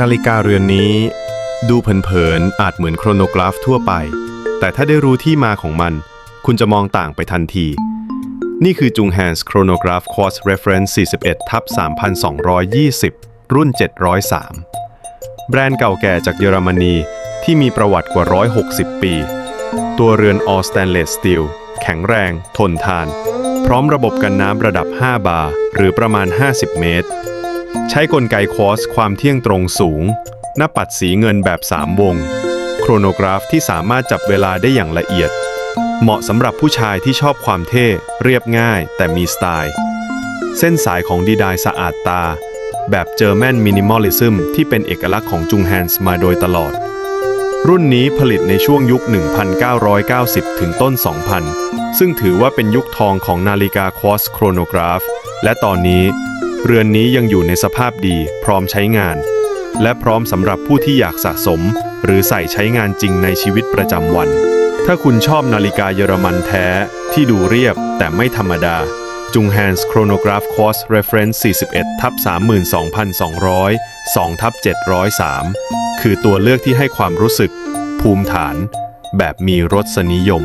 นาฬิกาเรือนนี้ ดูเผินๆอาจเหมือนโครโนกราฟทั่วไป แต่ถ้าได้รู้ที่มาของมัน คุณจะมองต่างไปทันที นี่คือจุงแฮนส์โครโนกราฟคอร์สเรฟเฟรนซ์41ทับ3220 รุ่น 703 แบรนด์เก่าแก่จากเยอรมนีที่มีประวัติกว่า 160 ปี ตัวเรือน All Stainless Steel แข็งแรง ทนทาน พร้อมระบบกันน้ำระดับ 5 บาร์หรือประมาณ 50 เมตร ใช้กลไกคอสความเที่ยงตรงสูง หน้าปัดสีเงินแบบ 3 วง โครโนกราฟที่สามารถจับเวลาได้อย่างละเอียด เหมาะสำหรับผู้ชายที่ชอบความเท่ เรียบง่ายแต่มีสไตล์ เส้นสายของดีไดสะอาดตา แบบเจอร์แมนมินิมอลิซึมที่เป็นเอกลักษณ์ของจุงแฮนส์มาโดยตลอด รุ่นนี้ผลิตในช่วงยุค 1990 ถึงต้น 2000 ซึ่งถือว่าเป็นยุคทองของนาฬิกาควอสโครโนกราฟ และตอนนี้ เรือนนี้ยังอยู่ในสภาพดีพร้อมใช้งาน และพร้อมสำหรับผู้ที่อยากสะสม หรือใส่ใช้งานจริงในชีวิตประจำวัน ถ้าคุณชอบนาฬิกาเยอรมันแท้ ที่ดูเรียบแต่ไม่ธรรมดา จุงแฮนส์โครโนกราฟคอสเรฟเรนซ์41ทับ32,200 2ทับ703 คือตัวเลือกที่ให้ความรู้สึก ภูมิฐาน แบบมีรสนิยม